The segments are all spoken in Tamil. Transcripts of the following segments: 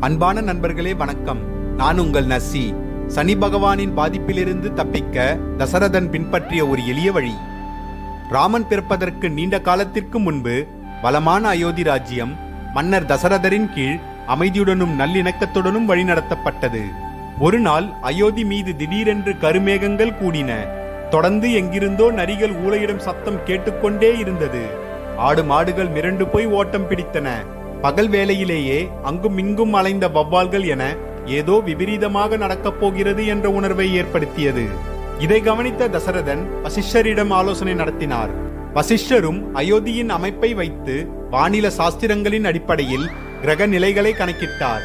அன்பான நண்பர்களே வணக்கம். நான் உங்கள் நசி. சனி பகவானின் பாதிப்பிலிருந்து தப்பிக்க தசரதன் பின்பற்றிய ஒரு எளிய வழி. ராமன் பிறப்பதற்கு நீண்ட காலத்திற்கு முன்பு வளமான அயோத்தி ராஜ்யம் மன்னர் தசரதரின் கீழ் அமைதியுடனும் நல்லிணக்கத்துடனும் வழிநடத்தப்பட்டது. ஒரு நாள் அயோத்தி மீது திடீரென்று கருமேகங்கள் கூடின. தொடர்ந்து எங்கிருந்தோ நரிகள் ஊழையிடும் சத்தம் கேட்டுக்கொண்டே இருந்தது. ஆடு மாடுகள் மிரண்டு போய் ஓட்டம் பிடித்தன. பகல் வேளையிலேயே அங்கும் இங்கும் அலைந்த வவ்வால்கள் என ஏதோ விபரீதமாக நடக்கப் போகிறது என்ற உணர்வை ஏற்படுத்தியது. இதை கவனித்த தசரதன் வசிஷ்டரிடம் ஆலோசனை நடத்தினார். வசிஷ்டரும் அயோத்தியின் அமைப்பை வைத்து வானில சாஸ்திரங்களின் அடிப்படையில் கிரக நிலைகளை கணக்கிட்டார்.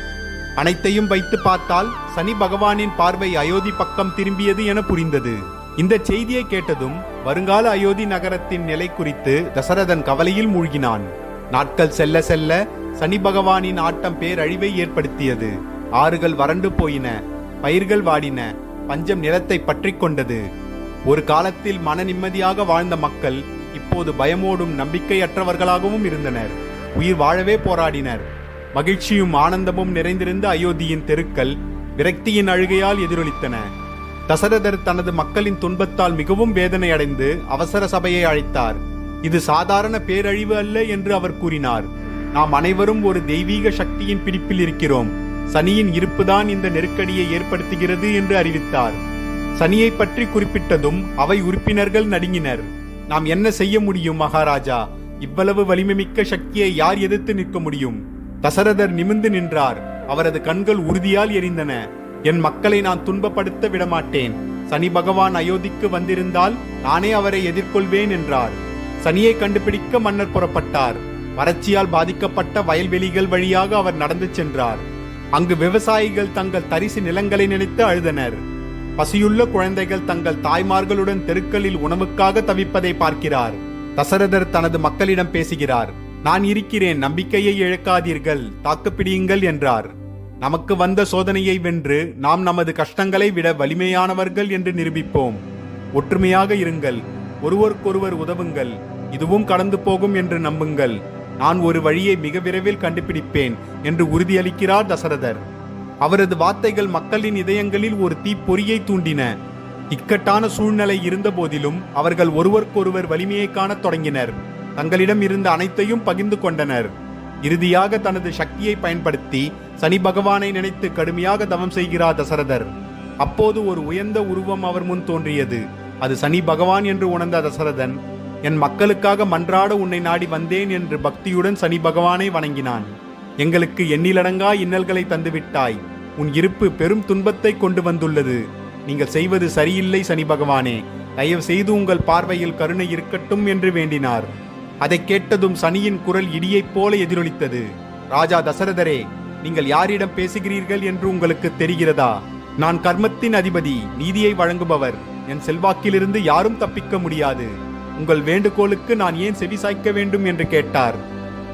அனைத்தையும் வைத்து பார்த்தால் சனி பகவானின் பார்வை அயோத்தி பக்கம் திரும்பியது என புரிந்தது. இந்த செய்தியை கேட்டதும் வருங்கால அயோத்தி நகரத்தின் நிலை குறித்து தசரதன் கவலையில் மூழ்கினான். நாட்கள் செல்ல செல்ல சனி பகவானின் ஆட்டம் பேரழிவை ஏற்படுத்தியது. ஆறுகள் வறண்டு போயின பயிர்கள் வாடின பஞ்சம் நிலத்தை பற்றி கொண்டது. ஒரு காலத்தில் மன நிம்மதியாக வாழ்ந்த மக்கள் இப்போது பயமோடும் நம்பிக்கையற்றவர்களாகவும் இருந்தனர். உயிர் வாழவே போராடினர். மகிழ்ச்சியும் ஆனந்தமும் நிறைந்திருந்த அயோத்தியின் தெருக்கள் விரக்தியின் அழுகையால் எதிரொலித்தன. தசரதர் தனது மக்களின் துன்பத்தால் மிகவும் வேதனை அடைந்து அவசர சபையை அழைத்தார். இது சாதாரண பேரழிவு அல்ல என்று அவர் கூறினார். நாம் அனைவரும் ஒரு தெய்வீக சக்தியின் பிடிப்பில் இருக்கிறோம். சனியின் இருப்புதான் இந்த நெருக்கடியை ஏற்படுத்துகிறது என்று அறிவித்தார். சனியை பற்றி குறிப்பிட்டதும் அவை உறுப்பினர்கள் நடுங்கினர். நாம் என்ன செய்ய முடியும் மகாராஜா? இவ்வளவு வலிமைமிக்க சக்தியை யார் எதிர்த்து நிற்க முடியும்? தசரதர் நிமிந்து நின்றார். அவரது கண்கள் உறுதியால் எரிந்தன. என் மக்களை நான் துன்பப்படுத்த விடமாட்டேன். சனி பகவான் அயோத்திக்கு வந்திருந்தால் நானே அவரை எதிர்கொள்வேன் என்றார். சனியை கண்டுபிடிக்க மன்னர் புறப்பட்டார். வறட்சியால் பாதிக்கப்பட்ட வயல்வெளிகள் வழியாக அவர் நடந்து சென்றார். அங்கு விவசாயிகள் தங்கள் தரிசு நிலங்களை நினைத்து அழுதனர். பசியுள்ள குழந்தைகள் தங்கள் தாய்மார்களுடன் தெருக்களில் உணவுக்காக தவிப்பதை பார்க்கிறார். தசரதர் தனது மக்களிடம் பேசுகிறார் நான் இருக்கிறேன் நம்பிக்கையை இழக்காதீர்கள் தாக்குப்பிடியுங்கள் என்றார். நமக்கு வந்த சோதனையை வென்று நாம் நமது கஷ்டங்களை விட வலிமையானவர்கள் என்று நிரூபிப்போம். ஒற்றுமையாக இருங்கள் ஒருவருக்கொருவர் உதவுங்கள் இதுவும் கடந்து போகும் என்று நம்புங்கள். நான் ஒரு வழியை மிக விரைவில் கண்டுபிடிப்பேன் என்று உறுதியளிக்கிறார் தசரதர். அவரது வார்த்தைகள் மக்களின் இதயங்களில் ஒரு தீப்பொறியை தூண்டின. இக்கட்டான சூழ்நிலை இருந்த போதிலும் அவர்கள் ஒருவருக்கொருவர் வலிமையை காணத் தொடங்கினர். தங்களிடம் இருந்த அனைத்தையும் பகிர்ந்து கொண்டனர். இறுதியாக தனது சக்தியை பயன்படுத்தி சனி பகவானை நினைத்து கடுமையாக தவம் செய்கிறார் தசரதர். அப்போது ஒரு உயர்ந்த உருவம் அவர் முன் தோன்றியது. அது சனி பகவான் என்று உணர்ந்த தசரதன் என் மக்களுக்காக மன்றாட உன்னை நாடி வந்தேன் என்று பக்தியுடன் சனி பகவானை வணங்கினான். எங்களுக்கு எண்ணிலடங்கா இன்னல்களை தந்துவிட்டாய். உன் இருப்பு பெரும் துன்பத்தை கொண்டு வந்துள்ளது. நீங்கள் செய்வது சரியில்லை சனி பகவானே. தயவு செய்து உங்கள் பார்வையில் கருணை இருக்கட்டும் என்று வேண்டினார். அதை கேட்டதும் சனியின் குரல் இடியைப் போல எதிரொலித்தது. ராஜா தசரதரே நீங்கள் யாரிடம் பேசுகிறீர்கள் என்று உங்களுக்கு தெரிகிறதா? நான் கர்மத்தின் அதிபதி நீதியை வழங்குபவர். என் செல்வாக்கிலிருந்து யாரும் தப்பிக்க முடியாது. உங்கள் வேண்டுகோளுக்கு நான் ஏன் செவிசாய்க்க வேண்டும் என்று கேட்டார்.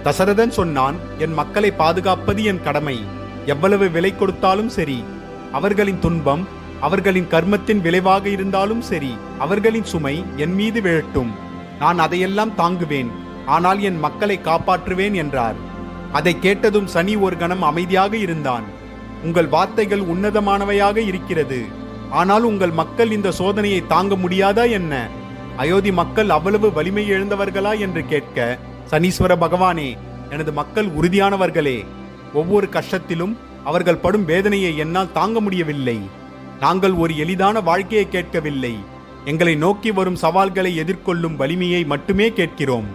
தசரதன் சொன்னான் என் மக்களை பாதுகாப்பது என் கடமை. எவ்வளவு விலை கொடுத்தாலும் சரி. அவர்களின் துன்பம் அவர்களின் கர்மத்தின் விளைவாக இருந்தாலும் சரி. அவர்களின் சுமை என் மீது விழட்டும். நான் அதையெல்லாம் தாங்குவேன். ஆனால் என் மக்களை காப்பாற்றுவேன் என்றார். அதை கேட்டதும் சனி ஒரு கணம் அமைதியாக இருந்தான். உங்கள் வார்த்தைகள் உன்னதமானவையாக இருக்கிறது. ஆனால் உங்கள் மக்கள் இந்த சோதனையை தாங்க முடியாதா என்ன? அயோத்தி மக்கள் அவ்வளவு வலிமை இழந்தவர்களா என்று கேட்க சனீஸ்வர பகவானே எனது மக்கள் உறுதியானவர்களே ஒவ்வொரு கஷ்டத்திலும் அவர்கள் படும் வேதனையை என்னால் தாங்க முடியவில்லை. நாங்கள் ஒரு எளிதான வாழ்க்கையை கேட்கவில்லை. எங்களை நோக்கி வரும் சவால்களை எதிர்கொள்ளும் வலிமையை மட்டுமே கேட்கிறோம்.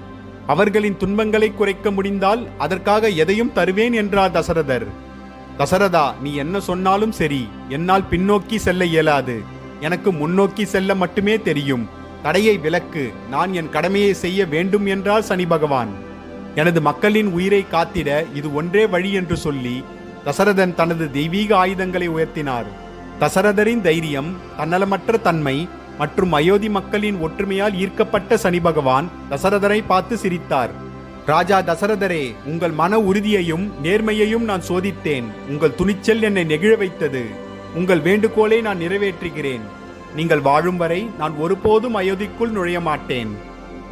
அவர்களின் துன்பங்களை குறைக்க முடிந்தால் அதற்காக எதையும் தருவேன் என்றார் தசரதர். தசரதா நீ என்ன சொன்னாலும் சரி என்னால் பின்னோக்கி செல்ல இயலாது. எனக்கு முன்னோக்கி செல்ல மட்டுமே தெரியும். தடையை விலக்கு. நான் என் கடமையை செய்ய வேண்டும் என்றார் சனி பகவான். எனது மக்களின் உயிரை காத்திட இது ஒன்றே வழி என்று சொல்லி தசரதன் தனது தெய்வீக ஆயுதங்களை உயர்த்தினார். தசரதரின் தைரியம் தன்னலமற்ற தன்மை மற்றும் அயோத்தி மக்களின் ஒற்றுமையால் ஈர்க்கப்பட்ட சனி பகவான் தசரதரை பார்த்து சிரித்தார். ராஜா தசரதரே உங்கள் மன உறுதியையும் நேர்மையையும் நான் சோதித்தேன். உங்கள் துணிச்சல் என்னை நெகிழ வைத்தது. உங்கள் வேண்டுகோளை நான் நிறைவேற்றுகிறேன். நீங்கள் வாழும் வரை நான் ஒருபோதும் அயோத்திக்குள் நுழைய மாட்டேன்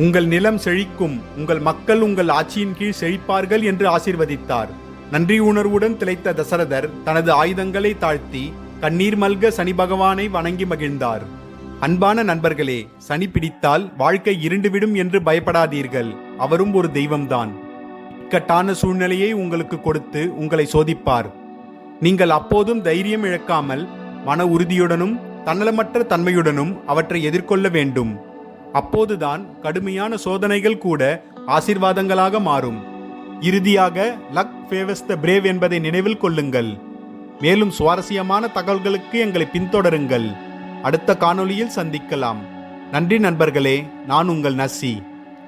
உங்கள் நிலம் செழிக்கும் உங்கள் மக்கள் உங்கள் ஆட்சியின் கீழ் செழிப்பார்கள் என்று ஆசீர்வதித்தார். நன்றி உணர்வுடன் திளைத்த தசரதர் தனது ஆயுதங்களை தாழ்த்தி கண்ணீர் மல்க சனி பகவானை வணங்கி மகிழ்ந்தார். அன்பான நண்பர்களே சனி பிடித்தால் வாழ்க்கை இருண்டுவிடும் என்று பயப்படாதீர்கள். அவரும் ஒரு தெய்வம்தான். இக்கட்டான சூழ்நிலையை உங்களுக்கு கொடுத்து உங்களை சோதிப்பார். நீங்கள் அப்போதும் தைரியம் இழக்காமல் மன உறுதியுடனும் தன்னலமற்ற தன்மையுடனும் அவற்றை எதிர்கொள்ள வேண்டும். அப்போதுதான் கடுமையான சோதனைகள் கூட ஆசிர்வாதங்களாக மாறும். இறுதியாக லக் ஃபேவஸ் த பிரேவ் என்பதை நினைவில் கொள்ளுங்கள். மேலும் சுவாரஸ்யமான தகவல்களுக்கு எங்களை பின்தொடருங்கள். அடுத்த காணொளியில் சந்திக்கலாம். நன்றி நண்பர்களே நான் உங்கள் நசி